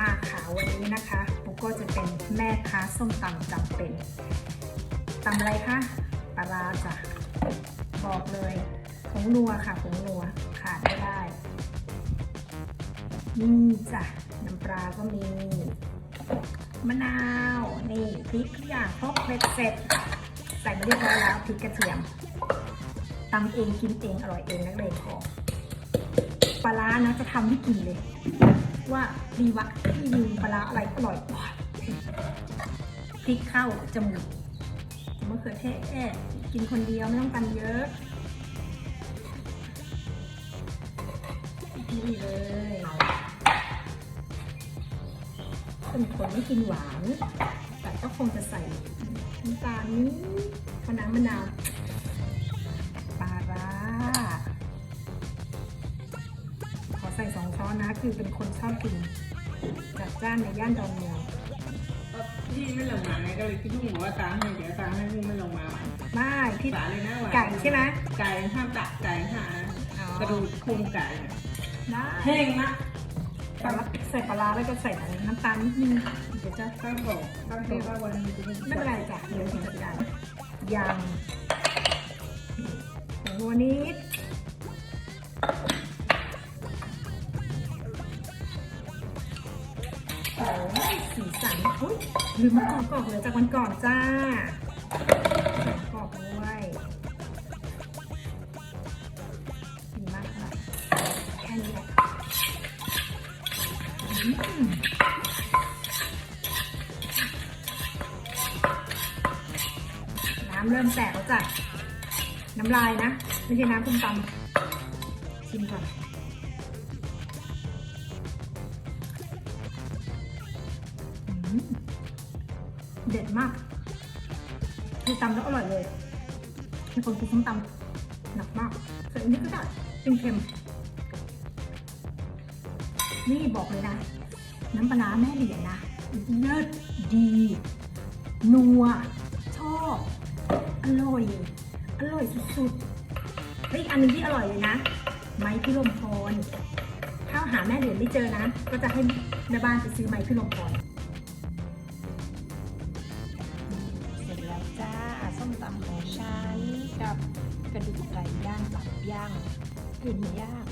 มาค่ะวันนี้นะคะปุ๊กก็จะเป็นแม่ค้าส้มตำจำเป็นตำอะไรคะปลาร้าจ้ะบอกเลยผงนัวค่ะผงนัวขาดไม่ได้นี่จ้ะน้ำปลาก็มีมะนาวนี่พริกทุกอย่างครบเบ็ดเสร็จใส่มาเรียบร้อยแล้วพริกกระเทียมตำเองกินเองอร่อยเองนักเลงพอปลาร้านะจะทำให้กินเลย ว่าดีวะที่ยืมปลาอะไรอร่อยกว่าพริกเข้าจมูกมะเขือเทศกินคนเดียวไม่ต้องตำเยอะนี่เลยเป็นคนไม่กินหวาน แต่ก็คงจะใส่น้ำตาลนี้พอน้ำมะนาว อใส่สองช้อนนะคือเป็นคนชอบกินจัดจ้านในย่านดอนเมืองพี่ไม่ลงมาไงก็เลยพี่พุ่งบอกว่าตามให้เดี๋ยวตามให้พุ่งไม่ลงมาไม่พี่สาเลยนะว่าไก่ใช่ไหมไก่ห้ามตักไก่ห้ามอ๋อกระดูกโครงไก่ได้แห้งนะแต่ว่าใส่ปลาร้าแล้วก็ใส่น้ำตาลนิดนึงเดี๋ยวจะต้องบอกต้องเรียกว่าวันนี้จะไม่เป็นไรจ้ะเดี๋ยวถึงจะได้ยำผงนัวนิด โอ้สีสันอุ๊ยลืมมะกอกกอกเหลยจากวันก่อนจ้ากรอกด้วยดีมากค่ะแค่นี้แหละอืมน้ำเริ่มแตกแล้วจ้ะน้ำลายนะ ไม่ใช่น้ำต้มตำชิมก่อน เด็ดมากคือตำแล้วอร่อยเลยเป็นคนกินส้มตำหนักมากส่อันนี้ก็ได้เป็นเค็ม นี่บอกเลยนะ น้ำปลาร้าแม่เหรียญนะเลิศดี นัว ชอบ อร่อย อร่อยสุดๆเฮ้ยอีกอันนึงที่อร่อยเลยนะ ไม้พิรมพรถ้าหาแม่เหรียญไม่เจอนะ ก็จะให้แม่บ้านไปซื้อไม้พิรมพร มตำของฉันกับกระดูกไก่ย่างตับย่างกลิ่นย่าง